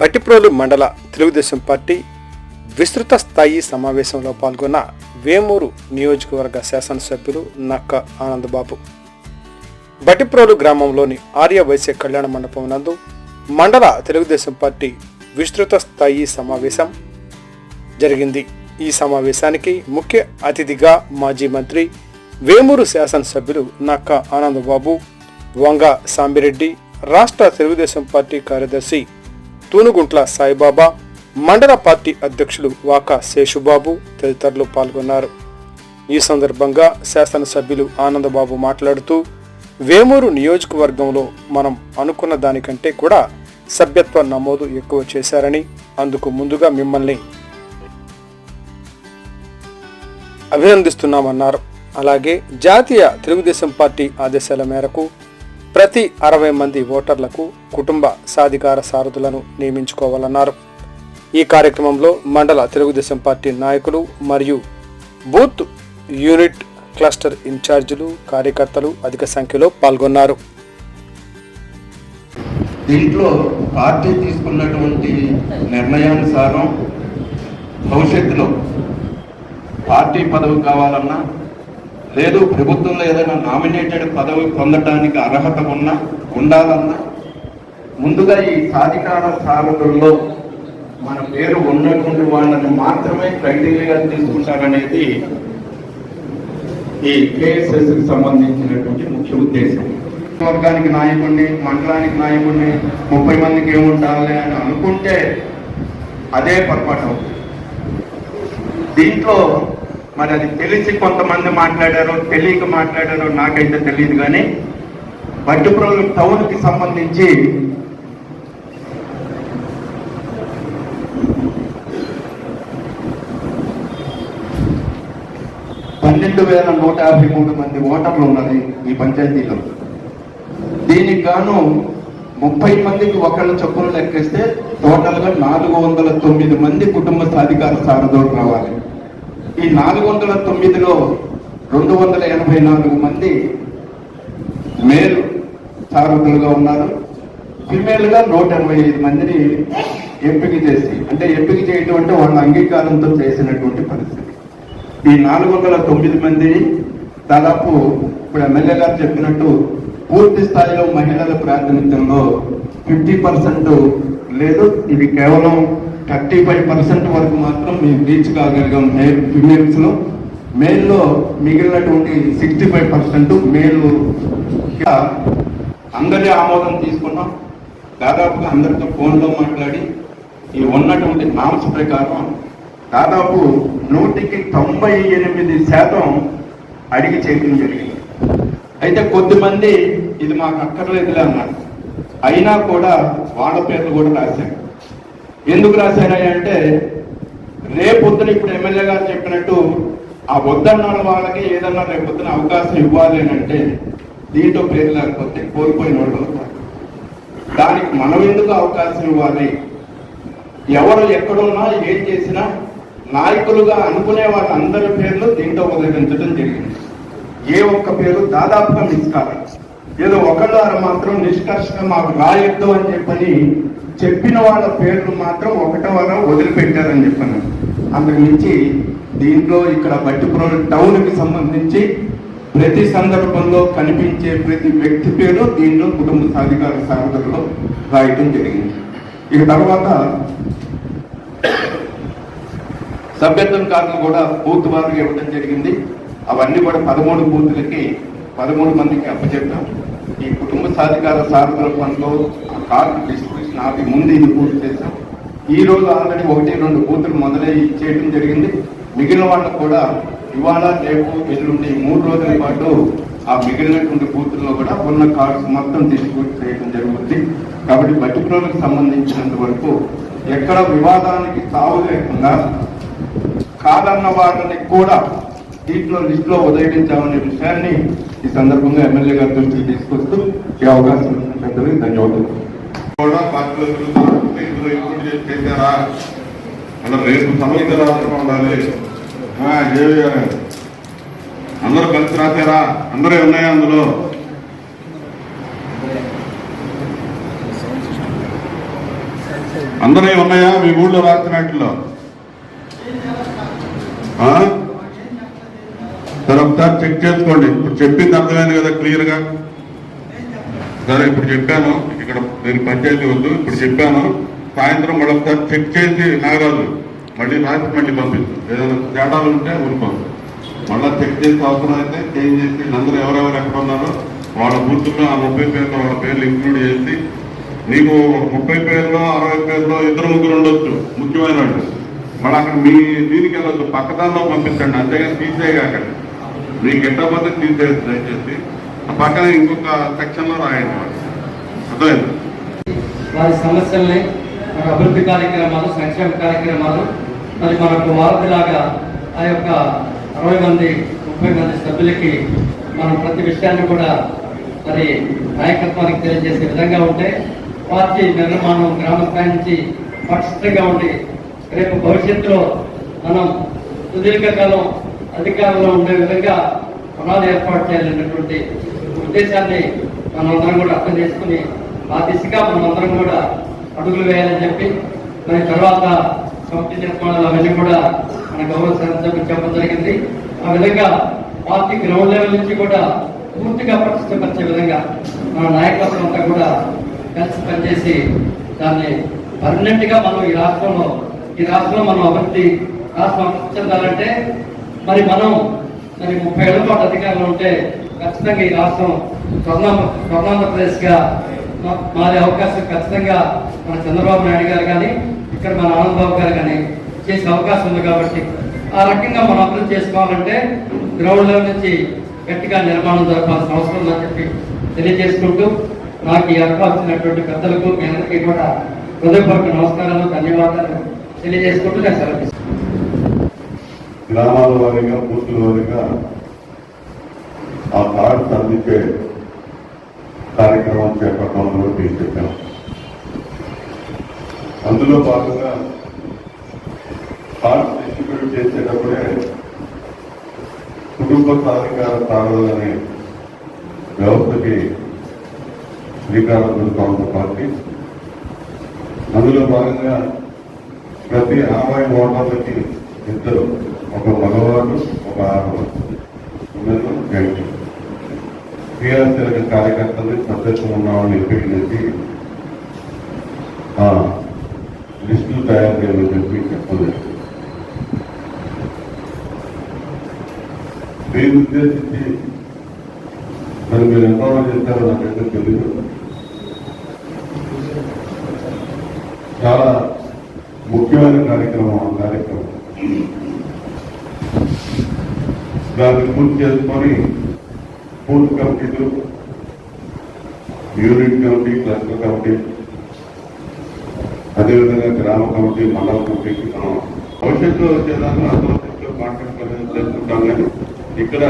బట్టిప్రోలు మండల తెలుగుదేశం పార్టీ విస్తృత స్థాయి సమావేశంలో పాల్గొన్న వేమూరు నియోజకవర్గ శాసనసభ్యులు నక్క ఆనందబాబు. బట్టిప్రోలు గ్రామంలోని ఆర్య వైశ్య కళ్యాణ మండపం నందు మండల తెలుగుదేశం పార్టీ విస్తృత స్థాయి సమావేశం జరిగింది. ఈ సమావేశానికి ముఖ్య అతిథిగా మాజీ మంత్రి వేమూరు శాసనసభ్యులు నక్క ఆనందబాబు వంగ సాంబిరెడ్డి రాష్ట్ర తెలుగుదేశం పార్టీ కార్యదర్శి తూనుగుంట్ల సాయిబాబా మండల పార్టీ అధ్యక్షులు వాకా శేషుబాబు తదితరులు పాల్గొన్నారు. ఈ సందర్భంగా శాసనసభ్యులు ఆనందబాబు మాట్లాడుతూ వేమూరు నియోజకవర్గంలో మనం అనుకున్న దానికంటే కూడా సభ్యత్వ నమోదు ఎక్కువ చేశారని అందుకు ముందుగా మిమ్మల్ని అభినందిస్తున్నామన్నారు. అలాగే జాతీయ తెలుగుదేశం పార్టీ ఆదేశాల మేరకు ప్రతి అరవై మంది ఓటర్లకు కుటుంబ సాధికార సారథులను నియమించుకోవాలన్నారు. ఈ కార్యక్రమంలో మండల తెలుగుదేశం పార్టీ నాయకులు మరియు బూత్ యూనిట్ క్లస్టర్ ఇన్ఛార్జీలు కార్యకర్తలు అధిక సంఖ్యలో పాల్గొన్నారు. దీంట్లో పార్టీ తీసుకున్నటువంటి నిర్ణయానుసారం భవిష్యత్తులో పార్టీ పదవి కావాలన్నా లేదు ప్రభుత్వంలో ఏదైనా నామినేటెడ్ పదవి పొందడానికి అర్హత ఉన్నా ఉండాలన్నా ముందుగా ఈ సాధికార సారథుల్లో మన పేరు ఉన్నటువంటి వాళ్ళని మాత్రమే క్రైటీరియా తీసుకుంటారనేది ఈ కేఎస్ఎస్కి సంబంధించినటువంటి ముఖ్య ఉద్దేశం. వర్గానికి నాయకుడిని మండలానికి నాయకుడిని ముప్పై మందికి ఏముండాలి అని అనుకుంటే అదే పొరపాటు దీంట్లో మరి అది తెలిసి కొంతమంది మాట్లాడారో తెలియక మాట్లాడారో నాకైతే తెలియదు కానీ బట్టిప్రోలు టౌన్కి సంబంధించి పన్నెండు వేల నూట యాభై మూడు మంది ఓటర్లు ఉన్నది ఈ పంచాయతీలో. దీనికి గాను ముప్పై మందికి ఒకళ్ళ చొప్పున లెక్కిస్తే టోటల్గా నాలుగు వందల తొమ్మిది మంది కుటుంబ సాధికార సారథులు రావాలి. ఈ నాలుగు వందల తొమ్మిదిలో రెండు వందల ఎనభై నాలుగు మంది మేల్ సారథులుగా ఉన్నారు. ఫిమేల్గా నూట ఎనభై ఐదు మందిని ఎంపిక చేసి అంటే ఎంపిక చేయటం అంటే వాళ్ళ అంగీకారంతో చేసినటువంటి పరిస్థితి. ఈ నాలుగు వందల తొమ్మిది మంది దాదాపు ఇప్పుడు ఎమ్మెల్యే గారు చెప్పినట్టు పూర్తి స్థాయిలో మహిళల ప్రాతినిధ్యంలో ఫిఫ్టీ పర్సెంట్ లేదు. ఇది కేవలం థర్టీ ఫైవ్ పర్సెంట్ వరకు మాత్రం మేము రీచ్ కాగలిగాం మేల్ ఫిమేల్స్లో మేల్లో మిగిలినటువంటి సిక్స్టీ ఫైవ్ పర్సెంట్ మేల్ అందరి ఆమోదం తీసుకున్నాం. దాదాపుగా అందరితో ఫోన్లో మాట్లాడి ఈ ఉన్నటువంటి నామ్స్ ప్రకారం దాదాపు నూటికి తొంభై ఎనిమిది శాతం అడిగి చేయడం జరిగింది. అయితే కొద్దిమంది ఇది మాకు అక్కర్లేదులే అన్నారు. అయినా కూడా వాళ్ళ పేర్లు కూడా రాశారు. ఎందుకు రాశారని అంటే రేపొద్దున ఇప్పుడు ఎమ్మెల్యే గారు చెప్పినట్టు ఆ వద్దన్న వాళ్ళకి ఏదన్నా రేపొద్దున అవకాశం ఇవ్వాలి అని అంటే దీంట్లో పేరు లేకపోతే కోల్పోయిన వాళ్ళు దానికి మనం ఎందుకు అవకాశం ఇవ్వాలి? ఎవరు ఎక్కడున్నా ఏం చేసినా నాయకులుగా అనుకునే వాళ్ళందరి పేర్లు దీంట్లో ఉదయించడం జరిగింది. ఏ ఒక్క పేరు దాదాపుగా మిస్ కాలేదు. ఏదో ఒకళ్ళారు మాత్రం నిష్కర్షణ మాకు రాయొద్దు అని చెప్పని చెప్పిన వాళ్ళ పేర్లు మాత్రం ఒకటో వారం వదిలిపెట్టారని చెప్పాను. అందుకు మించి దీంట్లో ఇక్కడ బట్టిపురం టౌన్కి సంబంధించి ప్రతి సందర్భంలో కనిపించే ప్రతి వ్యక్తి పేరు దీనిలో కుటుంబ సాధికార సారథుల్లో రాయటం జరిగింది. ఇక తర్వాత సభ్యత్వం కార్డులు కూడా బూత్ వారికి ఇవ్వడం జరిగింది. అవన్నీ కూడా పదమూడు బూతులకి పదమూడు మందికి అప్పచెప్పాం సాధికార సారథుల ఆ కార్డు డిస్ట్రిబ్యూషన్ ఆపి ముందు ఇది పూర్తి చేశాం. ఈ రోజు ఆల్రెడీ ఒకటి రెండు బూతులు మొదలై చేయడం జరిగింది. మిగిలిన వాళ్ళకు కూడా ఇవాళ రేపు ఎల్లుండి మూడు రోజుల పాటు ఆ మిగిలినటువంటి బూతుల్లో కూడా ఉన్న కార్డ్స్ మొత్తం డిస్ట్రిబ్యూట్ చేయడం జరుగుతుంది. కాబట్టి బట్టిప్రోలకు సంబంధించినంత వరకు ఎక్కడ వివాదానికి సాగు లేకుండా కాదన్న వాళ్ళని కూడా దీంట్లో లిస్టులో ఉదయించామనే విషయాన్ని ఈ సందర్భంగా ఎమ్మెల్యే గారి దృష్టికి తీసుకొస్తూ ఈ అవకాశం ఇచ్చిన ధన్యవాదాలు. కూడా పార్టీలో ఇందులో ఇంకోటి చేసి చేశారా? అలా రేపు సమర్థం ఉండాలి ఆ, ఏవి అందరూ కలిసి రాశారా? అందరూ ఉన్నాయా అందులో? అందరూ ఉన్నాయా? మీ ఊళ్ళో రాస్తున్నట్లో ఆ? సరే ఒకసారి చెక్ చేసుకోండి. ఇప్పుడు చెప్పింది అర్థమైంది కదా క్లియర్గా. సరే ఇప్పుడు చెప్పాను ఇక్కడ నేను పంచాయతీ వద్దు ఇప్పుడు చెప్పాను సాయంత్రం మళ్ళీ ఒకసారి చెక్ చేసి నాగరాజు మళ్ళీ రాసి మళ్ళీ పంపిస్తాం. ఏదైనా తేడాలు ఉంటే ఊరుకోం మళ్ళీ చెక్ చేసి అవసరం అయితే చేంజ్ చేసి అందరూ ఎవరెవరు ఎక్కడ ఉన్నారో వాళ్ళ గుర్తుల్లో ఆ ముప్పై పేర్లు వాళ్ళ పేర్లు ఇంక్లూడ్ చేసి నీకు ముప్పై పేర్లో అరవై పేర్లో ఇద్దరు ముగ్గురు ఉండొచ్చు ముఖ్యమైన వాళ్ళు. మళ్ళీ అక్కడ మీ దీనికి వెళ్ళొచ్చు పక్కదానిలో పంపించండి అంతేగాని తీసేయకండి మీకు ఎట్టపోతే తీసేసి దయచేసి. పక్కన ఇంకొక సెక్షన్లో రాయండి. అర్థమైంది? వారి సమస్యల్ని మన అభివృద్ధి కార్యక్రమాలు సంక్షేమ కార్యక్రమాలు మరి మనకు వారధిలాగా ఆ యొక్క అరవై మంది ముప్పై మంది సభ్యులకి మనం ప్రతి విషయాన్ని కూడా మరి నాయకత్వానికి తెలియజేసే విధంగా ఉంటే పార్టీ నిర్మాణం గ్రామ స్థాయి నుంచి పటిష్టంగా ఉండి రేపు భవిష్యత్తులో మనం సుదీర్ఘకాలం అధికారంలో ఉండే విధంగా పునాది ఏర్పాటు చేయాలన్నటువంటి ఉద్దేశాన్ని మనమందరం కూడా అర్థం చేసుకుని ఆ దిశగా మనమందరం కూడా అడుగులు వేయాలని చెప్పి మరి తర్వాత కమిటీ నిర్మాణాలు అవన్నీ కూడా మన గౌరవ శాసనసభ్యులు చెప్పడం జరిగింది. ఆ విధంగా పార్టీ గ్రౌండ్ లెవెల్ నుంచి కూడా పూర్తిగా పటిష్టపరిచే విధంగా మన నాయకత్వం అంతా కూడా కలిసి పనిచేసి దాన్ని పర్మనెంట్గా మనం ఈ రాష్ట్రంలో ఈ రాష్ట్రంలో మనం అభివృద్ధి రాష్ట్రం చెందాలంటే మరి మనం మరి ముప్పై ఏళ్ళ పాటు అధికారంలో ఉంటే ఖచ్చితంగా ఈ రాష్ట్రం స్వర్ణ స్వర్ణాంధ్రప్రదేశ్గా మా- మారే అవకాశం ఖచ్చితంగా మన చంద్రబాబు నాయుడు గారు కానీ ఇక్కడ మన ఆనందబాబు గారు కానీ చేసే అవకాశం ఉంది కాబట్టి ఆ రకంగా మనం అభివృద్ధి చేసుకోవాలంటే గ్రౌండ్ లెవెల్ నుంచి గట్టిగా నిర్మాణం జరపాల్సిన అవసరం ఉందని చెప్పి తెలియజేసుకుంటూ నాకు ఈ అవకాశం పెద్దలకు మీ అందరికీ కూడా హృదయపూర్వక నమస్కారాలు ధన్యవాదాలు తెలియజేసుకుంటూ నేను సెలవు గ్రామాల వారీగా బూతుల వారీగా ఆ కార్డ్స్ అందించే కార్యక్రమం చేపట్టడం కూడా తీసుకెళ్ళాం అందులో భాగంగా కార్డ్స్ డిస్ట్రిబ్యూట్ చేసేటప్పుడే కుటుంబ సాధికార తాగదు అనే వ్యవస్థకి శ్రీకారం చుడుతోంది పార్టీ. అందులో భాగంగా ప్రతి అరవై ఓటర్లకి ఇద్దరు ఒక మగవాడు ఒక ఆడవాడు ఉన్నది తెలంగాణ కార్యకర్తలు కార్యకర్తల్ని ఉన్నామని రిపీట్ చేసి లిస్టులు తయారు చేయాలని చెప్పి చెప్పలేదు. మీరు ఉద్దేశించి మరి మీరు ఎంతమంది చేస్తారో నాకైతే తెలియదు చాలా ముఖ్యమైన కార్యక్రమం ఆ కార్యక్రమం. దాన్ని పూర్తి చేసుకొని పూర్తి కమిటీలు యూనిట్ కమిటీ క్లస్టర్ కమిటీ అదేవిధంగా గ్రామ కమిటీ మండల కమిటీకి మనం భవిష్యత్తులో వచ్చేదాన్ని కాంటాక్ట్ కాంట్రాక్ట్ చేసుకుంటాం కానీ ఇక్కడ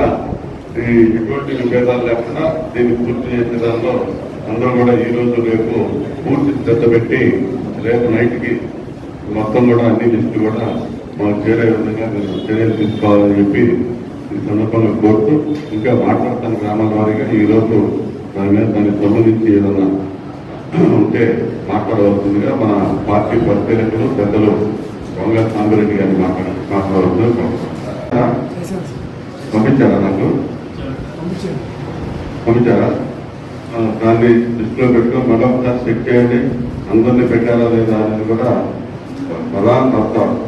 ఎటువంటి విభేదాలు లేకుండా దీన్ని పూర్తి చేసే దానిలో అందరూ కూడా ఈ రోజు రేపు పూర్తి శ్రద్ధ పెట్టి రేపు నైట్కి మొత్తం కూడా అన్ని లిస్టులు కూడా మాకు చేరే విధంగా చర్యలు తీసుకోవాలని చెప్పి ఈ సందర్భంగా కోరుతూ ఇంకా మాట్లాడతాను గ్రామాల వారీగా. ఈ రోజు దాని మీద దానికి సంబంధించి ఏదన్నా ఉంటే మాట్లాడవలసిందిగా మన పార్టీ పరిశీలకులు పెద్దలు వంగ సాంబిరెడ్డి గారిని మాట్లాడ మాట్లాడవలసిందిగా కోరుతున్నాను. పంపించారా నాకు? పంపించారా? దాన్ని దృష్టిలో పెట్టుకుని మళ్ళీ ఒకసారి చెక్ చేయండి. అందరినీ పెట్టారా లేదా అనేది కూడా ప్రధాన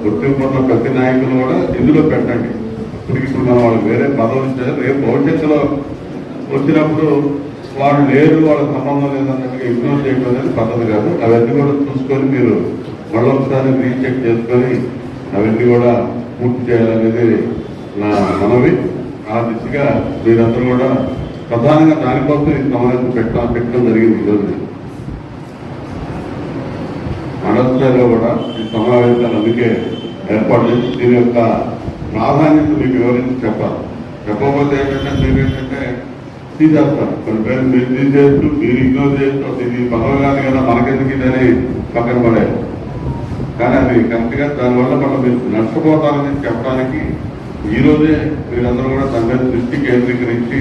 గుర్తింపు ఉన్న ప్రతి నాయకులు కూడా ఇందులో పెట్టండి. ఇప్పుడు ఇప్పుడు మనం వాళ్ళకి వేరే పదవులు ఇచ్చారు. రేపు భవిష్యత్తులో వచ్చినప్పుడు వాళ్ళు లేరు వాళ్ళ సంబంధం లేదన్నట్టుగా ఇగ్నోర్ చేయడం అనేది పద్ధతి కాదు. అవన్నీ కూడా చూసుకొని మీరు మళ్ళీ ఒకసారి రీచెక్ చేసుకొని అవన్నీ కూడా పూర్తి చేయాలనేది నా మనవి. ఆ దిశగా మీరందరూ కూడా ప్రధానంగా దానికోసం ఈ సమావేశం పెట్టడం పెట్టడం జరిగింది ఈరోజు. మండలంలో కూడా ఈ సమావేశాలు అందుకే ఏర్పాటు చేసి దీని యొక్క ప్రాధాన్యత మీకు వివరించి చెప్పాలి. చెప్పకపోతే ఏంటంటే మీరు ఏంటంటే తీసేస్తారు కొన్ని పేరు మీరు తీసేస్తూ మీరు ఇగ్నోర్ చేస్తూ ఇది పదవి కాదు కదా మనకెందుకు ఇదని పక్కన పడేది కానీ అది కరెక్ట్గా దానివల్ల మనం మీరు నష్టపోతారని చెప్పడానికి ఈరోజే మీరందరూ కూడా తన మీద దృష్టి కేంద్రీకరించి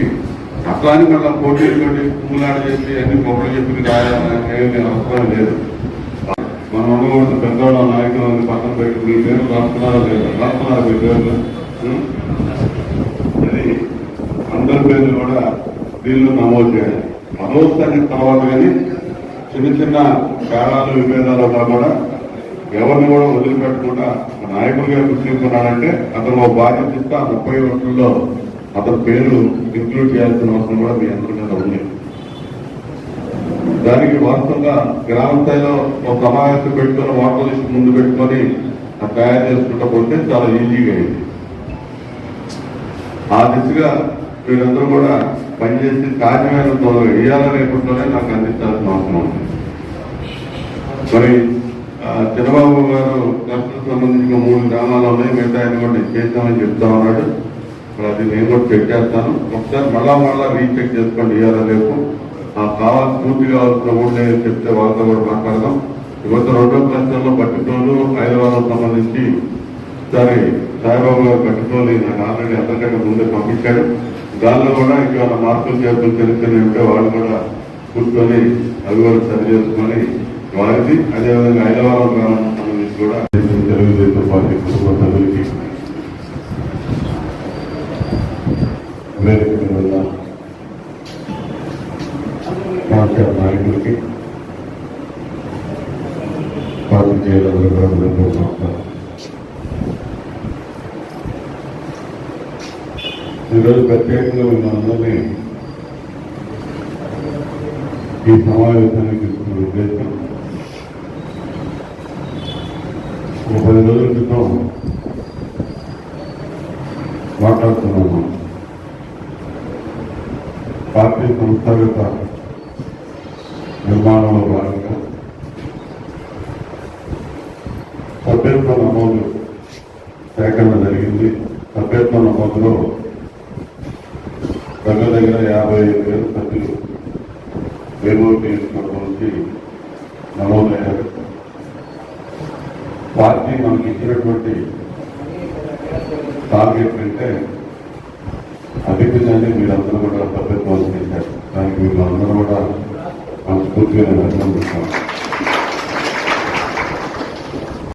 అట్లా అని మళ్ళీ పోటీలు పెట్టి కుమ్ములాడ చేసి అన్ని పొగలు చెప్పి రాయాలని ఏమీ అవసరం లేదు. మనం అనుకోవద్దు పెద్దవాళ్ళ నాయకులు పక్కన పెట్టి మీ పేరు రాస్తున్నారా లేదా రాస్తున్నారా మీ పేర్లు అది అందరి పేర్లు కూడా దీనిలో నమోదు చేయాలి. మనోత్సాహం తర్వాత కానీ చిన్న చిన్న తేడాలు విభేదాలు కూడా ఎవరిని కూడా వదిలిపెట్టకుండా ఒక నాయకుడిగా గుర్తించుకున్నాడంటే అతను ఒక బాధ్యత ఇస్తే ఆ ముప్పై రోజుల్లో అతని పేరు ఇంక్లూడ్ చేయాల్సిన అవసరం కూడా మీ అందరి మీద ఉంది. దానికి వాస్తవంగా గ్రామ స్థాయిలో ఒక సమావేశం పెట్టుకొని వాటర్ లిస్ట్ ముందు పెట్టుకొని తయారు చేసుకుంటూ పోతే చాలా ఈజీగా అయింది. ఆ దిశగా వీరందరూ కూడా పనిచేసి సాధ్యమైన త్వరగా వేయాలని రేపట్లోనే నాకు అందించాల్సిన అవసరం ఉంది. మరి ఆ, చంద్రబాబు గారు కష్టం సంబంధించిన మూడు గ్రామాలు ఉన్నాయి మిగతా ఆయన కూడా నేను చేస్తామని చెప్తా ఉన్నాడు. మరి అది నేను కూడా చెక్ చేస్తాను. ఒకసారి మళ్ళా మళ్ళా రీచెక్ చేసుకోండి ఇవాళ రేపు. ఆ కావాలి పూర్తి కావాల్సిన కూడా చెప్తే వాళ్ళతో కూడా మాట్లాడదాం. ఇవత రెండో క్లస్టర్లో పట్టుకోలు హైదరాబాద్ సంబంధించి సరే సాయిబాబు గారు పట్టుకోలు నాకు ఆల్రెడీ అంతకంటే ముందే పంపించాడు. దానిలో కూడా ఇవాళ మార్పులు చేతులు తెలుసుకుని ఉంటే వాళ్ళు కూడా కూర్చొని అవి కూడా సరి చేసుకొని వారిది. అదేవిధంగా హైదరాబాద్ గ్రామం సంబంధించి కూడా తెలుగుదేశం పార్టీ కుటుంబ సభ్యులకి వేదిక నాయకులకి పార్టీ ఈరోజు ప్రత్యేకంగా మిమ్మల్ని ఈ సమావేశానికి తీసుకున్న ఉద్దేశం ఒక పది రోజుల క్రితం మాట్లాడుతున్నాము పార్టీ సంస్థాగత నిర్మాణంలో భాగంగా సభ్యత్వ నమోదు సేకరణ జరిగింది. సభ్యత్వ నమోదులో దగ్గర దగ్గర యాభై ఐదు వేల సభ్యులు వేలూరు నుంచి నమోదయ్యారు. పార్టీ మనకి ఇచ్చినటువంటి టార్గెట్ అంటే అధికంగానే మీరందరూ కూడా సభ్యత్వం చేశారు. దానికి మీరు అందరూ కూడా do Piano da